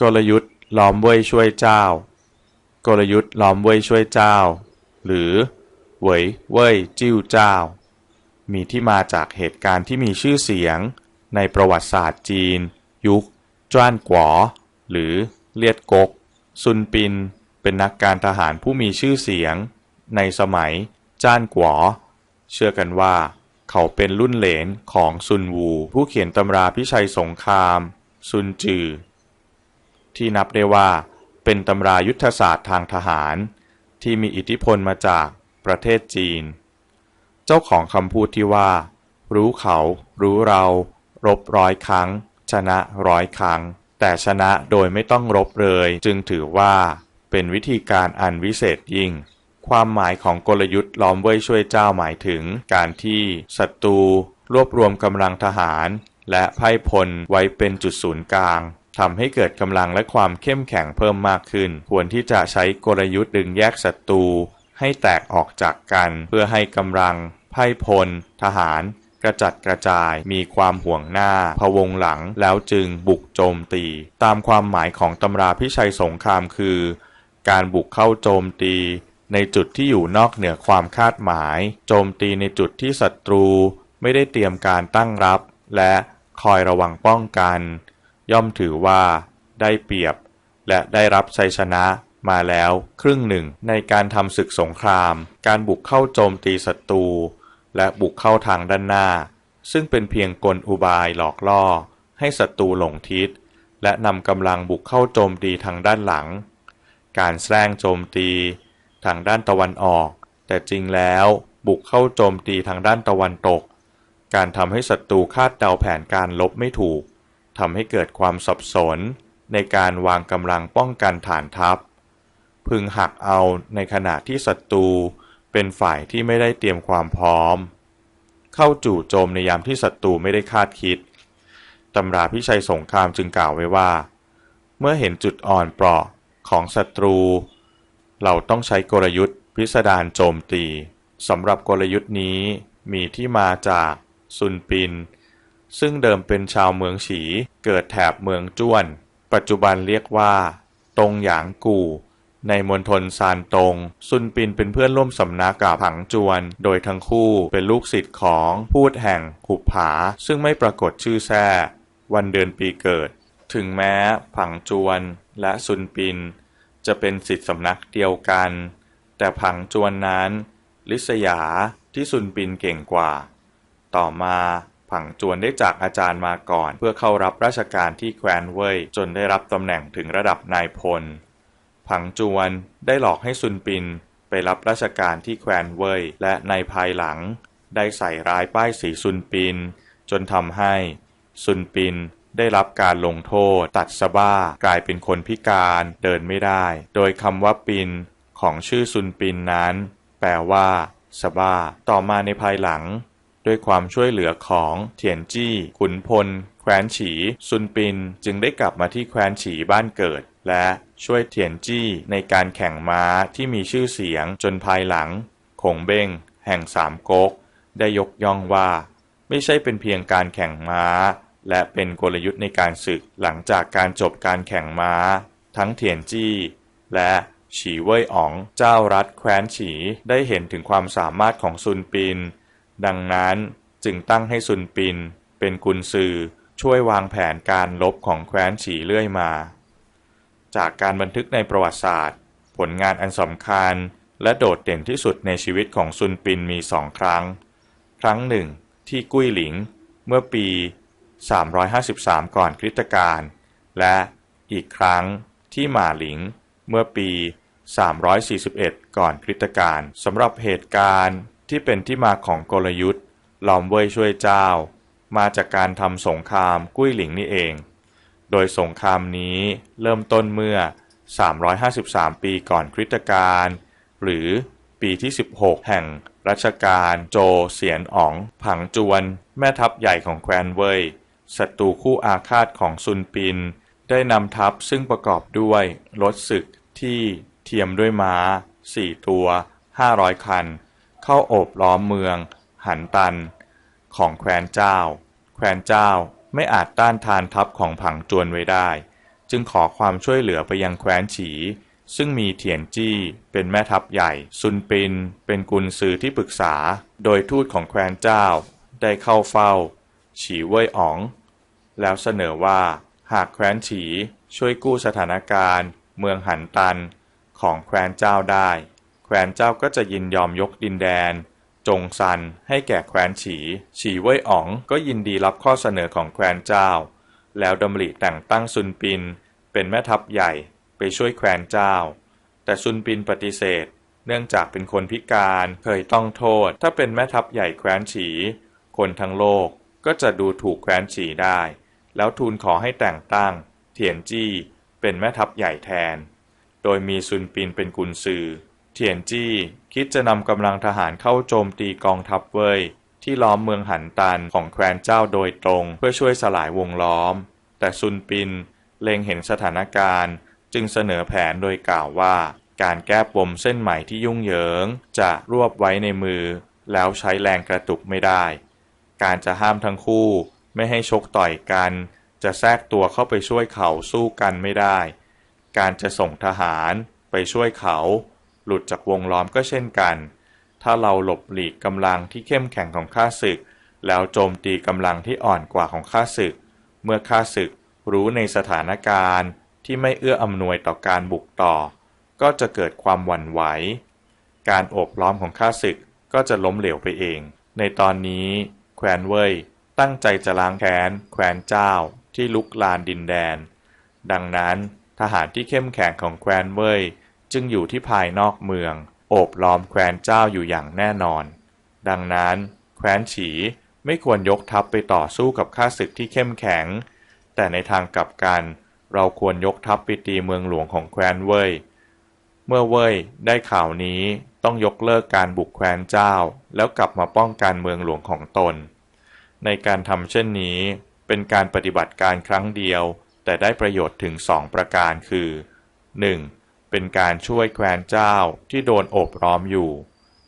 กลยุทธ์ล้อมเว่ยช่วยเจ้า กลยุทธ์ล้อมเว่ยช่วยเจ้า หรือเหวยเว่ยจิ้วเจ้า มีที่มาจากเหตุการณ์ที่มีชื่อเสียง ในประวัติศาสตร์จีน ยุคจ้านกวอหรือเลียดกก ซุนปิน เป็นนักการทหารผู้มีชื่อเสียง ในสมัยจ้านกวอเชื่อกันว่า เขาเป็นรุ่นเหลนของซุนวู ผู้เขียนตำราพิชัยสงคราม ซุนจือ ที่นับได้ว่าเป็นตำรายุทธศาสตร์ทางทหาร ที่มีอิทธิพลมาจากประเทศจีน เจ้าของคำพูดที่ว่า รู้เขา รู้เรา รบร้อยครั้ง ชนะร้อยครั้ง แต่ชนะโดยไม่ต้องรบเลย จึงถือว่า เป็นวิธีการอันวิเศษยิ่ง ความหมายของกลยุทธ์ล้อมเว่ยช่วยเจ้าหมายถึง การที่ศัตรูรวบรวมกำลังทหาร และไพ่พลไว้เป็นจุดศูนย์กลางทำให้เกิดกำลังและความเข้มแข็งเพิ่มมากขึ้น ควรที่จะใช้กลยุทธ์ดึงแยกศัตรูให้แตกออกจากกัน เพื่อให้กำลังไพ่พล ทหาร กระจัดกระจาย มีความห่วงหน้า พวงหลัง แล้วจึงบุกโจมตี ตามความหมายของตำราพิชัยสงครามคือ การบุกเข้าโจมตี ในจุดที่อยู่นอกเหนือความคาดหมาย โจมตีในจุดที่ศัตรู ไม่ได้เตรียมการตั้งรับ และคอยระวังป้องกัน ย่อมถือว่าได้เปรียบ และได้รับชัยชนะมาแล้วครึ่งหนึ่งในการทำศึกสงคราม การบุกเข้าโจมตีศัตรู และบุกเข้าทางด้านหน้า ซึ่งเป็นเพียงกลอุบายหลอกล่อ ให้ศัตรูหลงทิศ และนำกำลังบุกเข้าโจมตีทางด้านหลัง การแซงโจมตี ทางด้านตะวันออก แต่จริงแล้วบุกเข้าโจมตีทางด้านตะวันตก การทำให้ศัตรูคาดเดาแผนการลบไม่ถูก ทำให้เกิดความสับสนในการวางกำลังป้องกันฐานทัพ พึงหักเอาในขณะที่ศัตรูเป็นฝ่ายที่ไม่ได้เตรียมความพร้อม เข้าจู่โจมในยามที่ศัตรูไม่ได้คาดคิดตำราพิชัยสงครามจึงกล่าวไว้ว่า เมื่อเห็นจุดอ่อนเปราะของศัตรู เราต้องใช้กลยุทธ์ พิสดารโจมตีสำหรับกลยุทธ์นี้มีที่มาจากซุนปิน ซึ่งเดิมเป็นชาวเมืองฉี เกิดแถบเมืองจ้วน ปัจจุบันเรียกว่า ตงหยางกู่ ในมณฑลซานตง ซุนปินเป็นเพื่อนร่วมสำนักกับผังจวน โดยทั้งคู่เป็นลูกศิษย์ของพูดแห่งขุบผา ซึ่งไม่ปรากฏชื่อแท้วันเดือนปีเกิด ถึงแม้ผังจวนและซุนปิน จะเป็นศิษย์สำนักเดียวกัน แต่ผังจวนนั้น ลิษยาที่ซุนปินเก่งกว่า ต่อมา ผังจวนได้จากอาจารย์มาก่อน เพื่อเข้ารับราชการที่แคว้นเว่ยจนได้รับตำแหน่งถึงระดับนายพล ผังจวนได้หลอกให้ซุนปินไปรับราชการที่แคว้นเว่ยและในภายหลัง ได้ใส่ร้ายป้ายสีซุนปิน จนทำให้ซุนปินได้รับการลงโทษ ตัดสะบ้ากลายเป็นคนพิการเดินไม่ได้ โดยคำว่าปินของชื่อซุนปินนั้น แปลว่าสะบ้า ต่อมาในภายหลัง ด้วยความช่วยเหลือของเทียนจี้ ขุนพล แคว้นฉี ซุนปิน จึงได้กลับมาที่แคว้นฉีบ้านเกิด และช่วยเทียนจี้ในการแข่งม้าที่มีชื่อเสียงจนภายหลังคงเบ้ง แห่งสามก๊ก ได้ยกย่องว่า ไม่ใช่เป็นเพียงการแข่งม้า และเป็นกลยุทธ์ในการศึกหลังจากการจบการแข่งม้า ทั้งเทียนจี้ และฉีเว่ยอ๋องเจ้ารัฐแคว้นฉีได้เห็นถึงความสามารถของซุนปิน ดังนั้นจึงตั้งให้ซุนปิน เป็นกุนซือช่วยวางแผนการลบของแคว้นฉีเรื่อยมา จากการบันทึกในประวัติศาสตร์ ผลงานอันสำคัญและโดดเด่นที่สุดในชีวิตของซุนปินมีสองครั้ง ครั้งหนึ่งที่กุ้ยหลิง เมื่อปี 353 ก่อนคริสตกาลและอีกครั้งที่หมาหลิง เมื่อปี 341 ก่อนคริสตกาลสำหรับเหตุการณ์ ที่เป็นที่มาของกลยุทธ์ลอมเว่ยช่วยเจ้า มาจากการทำสงครามกุ้ยหลิงนี่เอง โดยสงครามนี้เริ่มต้นเมื่อ 353 ปีก่อนคริสตกาลหรือปีที่ 16 แห่งรัชกาลโจเสียนอ๋อง ผังจวน แม่ทัพใหญ่ของแคว้นเว่ยศัตรูคู่อาฆาตของซุนปิน ได้นำทัพซึ่งประกอบด้วยรถศึกที่เทียมด้วยม้าสี่ตัวห้าร้อยคัน เข้าโอบล้อมเมือง หันตัน ของแคว้นเจ้า แคว้นเจ้าไม่อาจต้านทานทัพของผังจวนไว้ได้ จึงขอความช่วยเหลือไปยังแคว้นฉี ซึ่งมีเถียนจี้เป็นแม่ทัพใหญ่ ซุนปิน เป็นกุนซือที่ปรึกษา โดยทูตของแคว้นเจ้า ได้เข้าเฝ้า ฉีเว่ยอ๋อง แล้วเสนอว่าหากแคว้นฉีช่วยกู้สถานการณ์ เมืองหันตันของแคว้นเจ้าได้ แคว้นเจ้าก็จะยินยอมยกดินแดน จงซันให้แก่แคว้นฉี ฉีเว่ยอ๋องก็ยินดีรับข้อเสนอของแคว้นเจ้า แล้วดำริแต่งตั้งซุนปิน เป็นแม่ทัพใหญ่ไปช่วยแคว้นเจ้า แต่ซุนปินปฏิเสธ เนื่องจากเป็นคนพิการเคยต้องโทษ ถ้าเป็นแม่ทัพใหญ่แคว้นฉี คนทั้งโลกก็จะดูถูกแคว้นฉีได้ แล้วทูลขอให้แต่งตั้ง เถียนจี้เป็นแม่ทัพใหญ่แทน โดยมีซุนปินเป็นกุนซือ เถียนจี้ คิดจะนำกำลังทหารเข้าโจมตีกองทัพเว่ยที่ล้อมเมืองหันตันของแคว้นเจ้าโดยตรงเพื่อช่วยสลายวงล้อม แต่ซุนปินเล็งเห็นสถานการณ์ จึงเสนอแผนโดยกล่าวว่า การแก้ปมเส้นใหม่ที่ยุ่งเหยิง จะรวบไว้ในมือ แล้วใช้แรงกระตุกไม่ได้ การจะห้ามทั้งคู่ไม่ให้ชกต่อยกัน จะแทรกตัวเข้าไปช่วยเขาสู้กันไม่ได้ การจะส่งทหารไปช่วยเขา หลุดจากวงล้อมก็เช่นกัน ถ้าเราหลบหลีกกำลังที่เข้มแข็งของข้าศึก แล้วโจมตีกำลังที่อ่อนกว่าของข้าศึก เมื่อข้าศึกรู้ในสถานการณ์ที่ไม่เอื้ออำนวยต่อการบุกต่อ ก็จะเกิดความหวั่นไหว การโอบล้อมของข้าศึกก็จะล้มเหลวไปเอง ในตอนนี้แคว้นเว่ยตั้งใจจะล้างแค้นแคว้นเจ้าที่ลุกลานดินแดน ดังนั้นทหารที่เข้มแข็งของแคว้นเว่ย จึงอยู่ที่ภายนอกเมือง โอบล้อมแคว้นเจ้าอยู่อย่างแน่นอน ดังนั้น แคว้นฉีไม่ควรยกทัพไปต่อสู้กับข้าศึกที่เข้มแข็ง แต่ในทางกลับกัน เราควรยกทัพไปตีเมืองหลวงของแคว้นเว่ย เมื่อเว่ยได้ข่าวนี้ต้องยกเลิกการบุกแคว้นเจ้า แล้วกลับมาป้องกันเมืองหลวงของตน ในการทำเช่นนี้เป็นการปฏิบัติการครั้งเดียว แต่ได้ประโยชน์ถึงสองประการคือ 1. เป็นการช่วยแคว้นเจ้าที่โดนโอบล้อมอยู่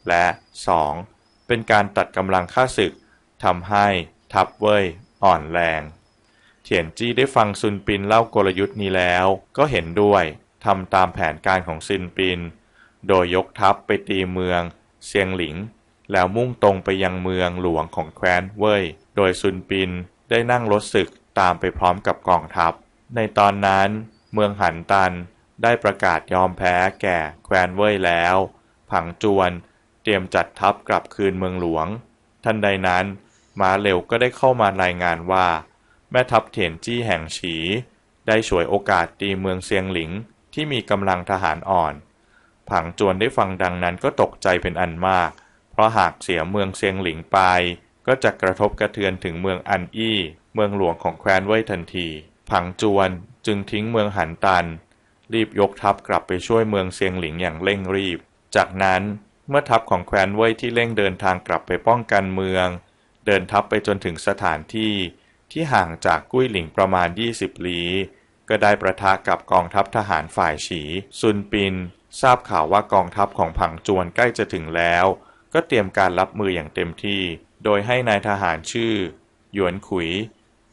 และ 2. เป็นการตัดกำลังข้าศึกทำให้ทัพเว่ยอ่อนแรงเถียนจี้ได้ฟังซุนปินเล่ากลยุทธ์นี้แล้ว ก็เห็นด้วยทำตามแผนการของซินปิน โดยยกทัพไปตีเมืองเซียงหลิง แล้วมุ่งตรงไปยังเมืองหลวงของแคว้นเว่ยโดยซุนปินได้นั่งรถศึกตามไปพร้อมกับกองทัพ ในตอนนั้น เมืองหันตัน ได้ประกาศยอมแพ้แก่แคว้นเว่ยแล้ว ผังจวนเตรียมจัดทัพกลับคืนเมืองหลวง ทันใดนั้นม้าเร็วก็ได้เข้ามารายงานว่า แม่ทัพเถียนจี้แห่งฉี ได้ฉวยโอกาสตีเมืองเซียงหลิงที่มีกำลังทหารอ่อน ผังจวนได้ฟังดังนั้นก็ตกใจเป็นอันมาก เพราะหากเสียเมืองเซียงหลิงไป ก็จะกระทบกระเทือนถึงเมืองอันอี้ เมืองหลวงของแคว้นเว่ยทันที ผังจวนจึงทิ้งเมืองหันตัน รีบยกทัพกลับไปช่วยเมืองเซียงหลิงอย่างเร่งรีบ จากนั้นเมื่อทัพของแคว้นเว่ยที่เร่งเดินทางกลับไปป้องกันเมือง เดินทัพไปจนถึงสถานที่ที่ห่างจากกุ้ยหลิงประมาณ 20 ลี้ ก็ได้ประทะกับกองทัพทหารฝ่ายฉีซุนปิน ทราบข่าวว่ากองทัพของผังจวนใกล้จะถึงแล้ว ก็เตรียมการรับมืออย่างเต็มที่ โดยให้นายทหารชื่อ หยวนขุย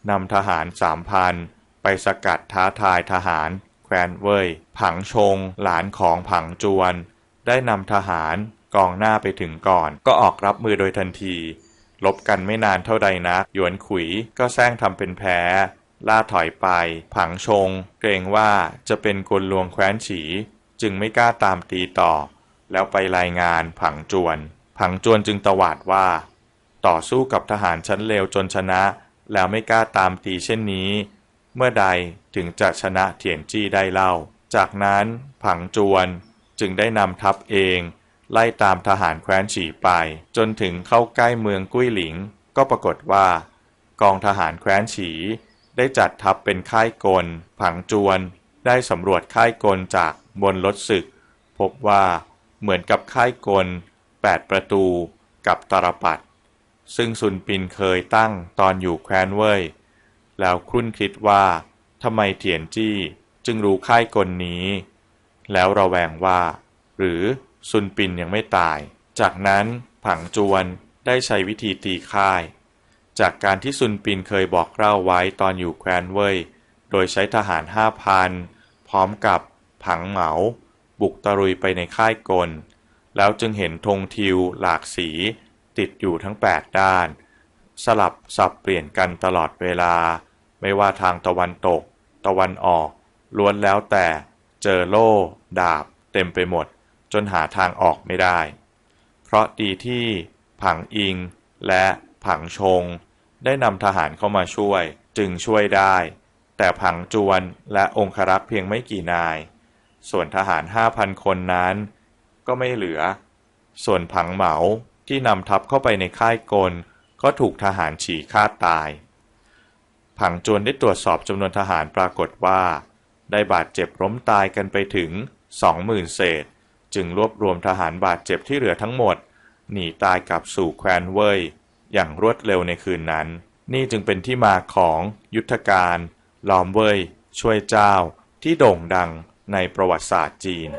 นำทหารสามพันไปสกัดท้าทายทหาร แคว้นเว่ย ผังชง หลานของผังจวน ได้นำทหารกองหน้าไปถึงก่อน ก็ออกรับมือโดยทันที ลบกันไม่นานเท่าใดนัก หยวนขุยก็แซงทำเป็นแพ้ ล่าถอยไป ผังชง เกรงว่าจะเป็นกลลวงแคว้นฉี จึงไม่กล้าตามตีต่อ แล้วไปรายงานผังจวน ผังจวนจึงตวาดว่า ต่อสู้กับทหารชั้นเลวจนชนะ แล้วไม่กล้าตามตีเช่นนี้ เมื่อใดถึงจะชนะเถียนจี้ได้เล่า จากนั้นผังจวนจึงได้นำทัพเอง ไล่ตามทหารแคว้นฉีไป จนถึงเข้าใกล้เมืองกุ้ยหลิง ก็ปรากฏว่า กองทหารแคว้นฉี ได้จัดทัพเป็นค่ายกล ผังจวนได้สำรวจค่ายกลจากบนรถศึก พบว่าเหมือนกับค่ายกล 8 ประตูกับตรปัด ซึ่งซุนปินเคยตั้งตอนอยู่แคว้นเว่ย แล้วครุ่นคิดว่าทำไมเถียนจี้จึงรู้ค่ายกลนี้ แล้วระแวงว่า หรือซุนปินยังไม่ตาย จากนั้นผังจวนได้ใช้วิธีตีค่าย จากการที่ซุนปินเคยบอกเล่าไว้ตอนอยู่แคว้นเว่ยโดยใช้ทหารห้าพันพร้อมกับผังเหมา บุกตะรุยไปในค่ายกล แล้วจึงเห็นธงทิวหลากสี ติดอยู่ทั้ง 8 ด้าน สลับสับเปลี่ยนกันตลอดเวลา ไม่ว่าทางตะวันตก ตะวันออก ล้วนแล้วแต่ เจอโล่ ดาบ เต็มไปหมด จนหาทางออกไม่ได้ เพราะดีที่ ผังอิง และผังชง ได้นำทหารเข้ามาช่วย จึงช่วยได้ แต่ผังจวนและองครักษ์เพียงไม่กี่นาย ส่วนทหารห้าพันคนนั้น ก็ไม่เหลือ ส่วนผังเหมาที่นำทัพเข้าไปในค่ายกล ก็ถูกทหารฉี่ฆ่าตาย ผังจวนได้ตรวจสอบจำนวนทหารปรากฏว่า ได้บาดเจ็บล้มตายกันไปถึงสองหมื่นเศษ จึงรวบรวมทหารบาดเจ็บที่เหลือทั้งหมด หนีตายกลับสู่แคว้นเว่ยอย่างรวดเร็วในคืนนั้น นี่จึงเป็นที่มาของยุทธการล้อมเว่ยช่วยเจ้าที่โด่งดังในประวัติศาสตร์จีน